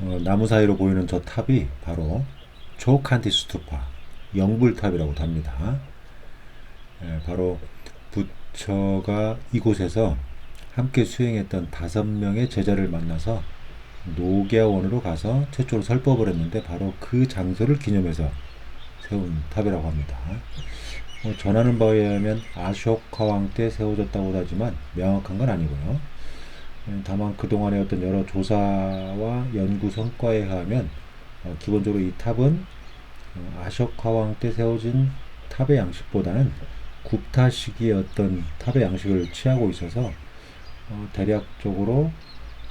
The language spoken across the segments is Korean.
어, 나무 사이로 보이는 저 탑이 바로 초칸티 스투파 영불탑이라고 합니다. 예, 바로 부처가 이곳에서 함께 수행했던 다섯 명의 제자를 만나서 노계원으로 가서 최초로 설법을 했는데 바로 그 장소를 기념해서 세운 탑이라고 합니다. 뭐 전하는 바에 의하면 아쇼카 왕 때 세워졌다고 하지만 명확한 건 아니고요. 예, 다만 그동안의 어떤 여러 조사와 연구 성과에 의하면 어, 기본적으로 이 탑은 어, 아쇼카 왕 때 세워진 탑의 양식보다는 굽타 시기의 어떤 탑의 양식을 취하고 있어서 어, 대략적으로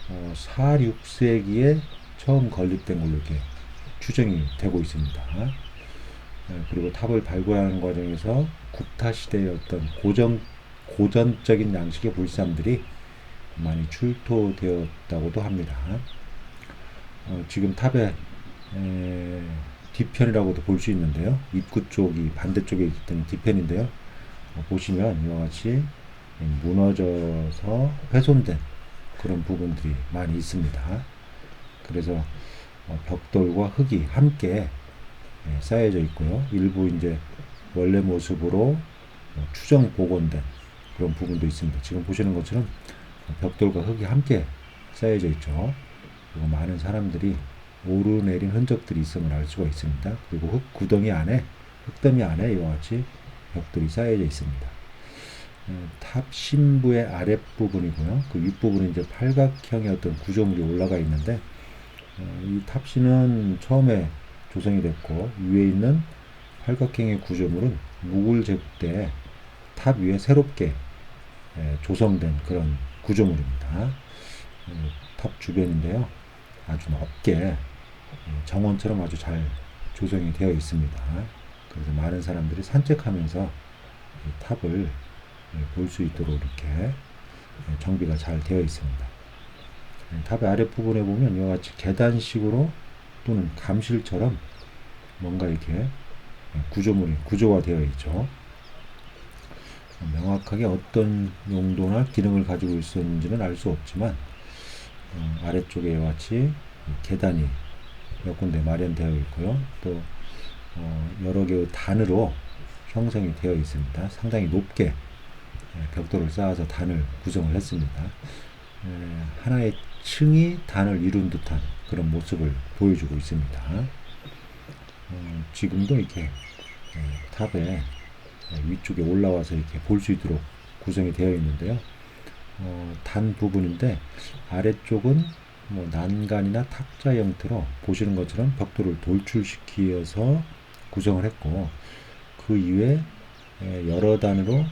어, 4, 6세기에 처음 건립된 걸로 이렇게 추정이 되고 있습니다. 예, 그리고 탑을 발굴하는 과정에서 굽타 시대의 어떤 고정 고전적인 양식의 불상들이 많이 출토되었다고도 합니다. 어, 지금 탑의 에, 뒤편이라고도 볼 수 있는데요. 입구 쪽이 반대쪽에 있던 뒤편인데요. 어, 보시면 이와 같이 무너져서 훼손된 그런 부분들이 많이 있습니다. 그래서 어, 벽돌과 흙이 함께 예, 쌓여져 있고요. 일부 이제 원래 모습으로 어, 추정 복원된 그런 부분도 있습니다. 지금 보시는 것처럼 벽돌과 흙이 함께 쌓여져 있죠. 그리고 많은 사람들이 오르내린 흔적들이 있음을 알 수가 있습니다. 그리고 흙 구덩이 안에 흙더미 안에 이와 같이 벽돌이 쌓여져 있습니다. 어, 탑 신부의 아랫부분이고요. 그 윗부분은 이제 팔각형의 어떤 구조물이 올라가 있는데 어, 이 탑신은 처음에 조성이 됐고 위에 있는 팔각형의 구조물은 무굴 제국 때 탑 위에 새롭게 예, 조성된 그런 구조물입니다. 음, 탑 주변인데요. 아주 예, 정원처럼 아주 잘 조성이 되어 있습니다. 그래서 많은 사람들이 산책하면서 이 탑을 예, 볼수 있도록 이렇게 예, 정비가 잘 되어 있습니다. 예, 탑의 아랫부분에 보면 이와 같이 계단식으로 또는 감실처럼 뭔가 이렇게 예, 구조물이 구조화되어 있죠. 명확하게 어떤 용도나 기능을 가지고 있었는지는 알 수 없지만 어, 아래쪽에 같이 계단이 몇 군데 마련되어 있고요. 또 어, 여러 개의 단으로 형성이 되어 있습니다. 상당히 높게 예, 벽돌을 쌓아서 단을 구성을 했습니다. 에, 하나의 층이 단을 이룬 듯한 그런 모습을 보여주고 있습니다. 어, 지금도 이렇게 예, 탑에 위쪽에 올라와서 이렇게 볼 수 있도록 구성이 되어 있는데요. 어, 단 부분인데 아래쪽은 뭐 난간이나 탁자 형태로 보시는 것처럼 벽돌을 돌출시키어서 구성을 했고 그 이외에 에, 여러 단으로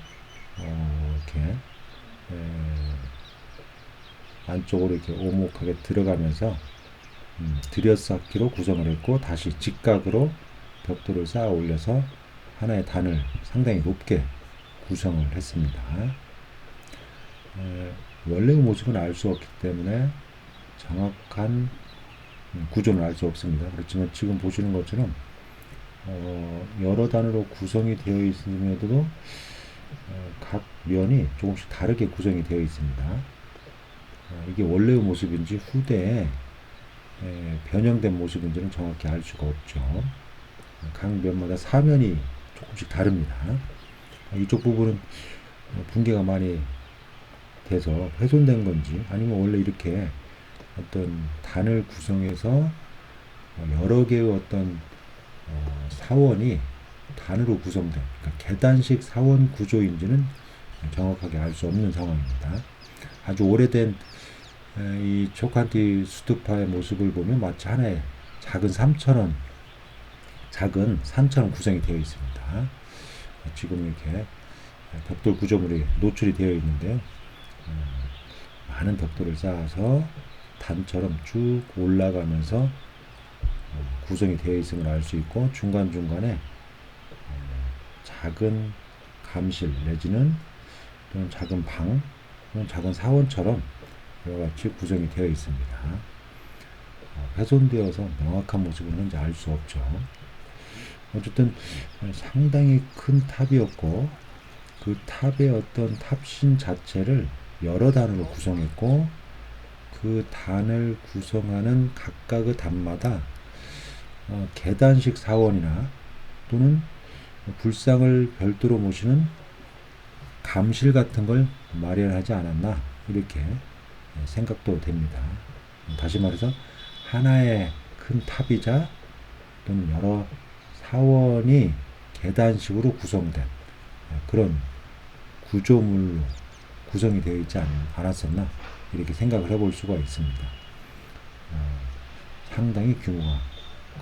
어, 이렇게 에, 안쪽으로 이렇게 오목하게 들어가면서 음, 들여쌓기로 구성을 했고 다시 직각으로 벽돌을 쌓아 올려서 하나의 단을 상당히 높게 구성을 했습니다. 에, 원래의 모습은 알 수 없기 때문에 정확한 음, 구조는 알 수 없습니다. 그렇지만 지금 보시는 것처럼 어, 여러 단으로 구성이 되어 있음에도 어, 각 면이 조금씩 다르게 구성이 되어 있습니다. 어, 이게 원래의 모습인지 후대에 에, 변형된 모습인지는 정확히 알 수가 없죠. 각 면마다 사면이 조금씩 다릅니다. 이쪽 부분은 붕괴가 많이 돼서 훼손된 건지 아니면 원래 이렇게 어떤 단을 구성해서 여러 개의 어떤 어, 사원이 단으로 구성된 그러니까 계단식 사원 구조인지는 정확하게 알 수 없는 상황입니다. 아주 오래된 이 초칸티 수투파의 모습을 보면 마치 하나의 작은 삼천원 작은 산처럼 구성이 되어 있습니다. 지금 이렇게 벽돌 구조물이 노출이 되어 있는데요. 음, 많은 벽돌을 쌓아서 단처럼 쭉 올라가면서 어, 구성이 되어 있음을 알 수 있고 중간중간에 어, 작은 감실 내지는 또는 작은 방 또는 작은 사원처럼 이와 같이 구성이 되어 있습니다. 어, 훼손되어서 명확한 모습은 현재 알 수 없죠. 어쨌든 상당히 큰 탑이었고 그 탑의 어떤 탑신 자체를 여러 단으로 구성했고 그 단을 구성하는 각각의 단마다 어, 계단식 사원이나 또는 불상을 별도로 모시는 감실 같은 걸 마련하지 않았나 이렇게 생각도 됩니다. 다시 말해서 하나의 큰 탑이자 또는 여러 사원이 계단식으로 구성된 그런 구조물로 구성이 되어 있지 않, 않았었나 이렇게 생각을 해볼 수가 있습니다. 어, 상당히 규모가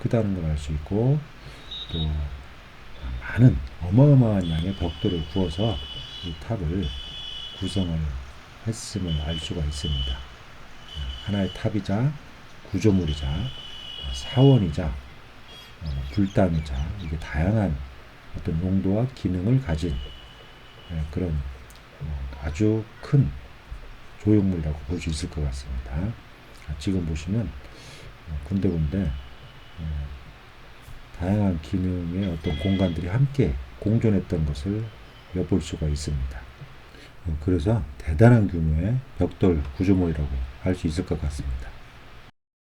크다는 걸 알 수 있고 또 많은 어마어마한 양의 벽돌을 구워서 이 탑을 구성을 했음을 알 수가 있습니다. 하나의 탑이자 구조물이자 사원이자 어, 불담이자 이게 다양한 어떤 용도와 기능을 가진 예, 그런 어, 아주 큰 조형물이라고 볼 수 있을 것 같습니다. 아, 지금 보시면 어, 군데군데 어, 다양한 기능의 어떤 공간들이 함께 공존했던 것을 엿볼 수가 있습니다. 어, 그래서 대단한 규모의 벽돌 구조물이라고 할 수 있을 것 같습니다.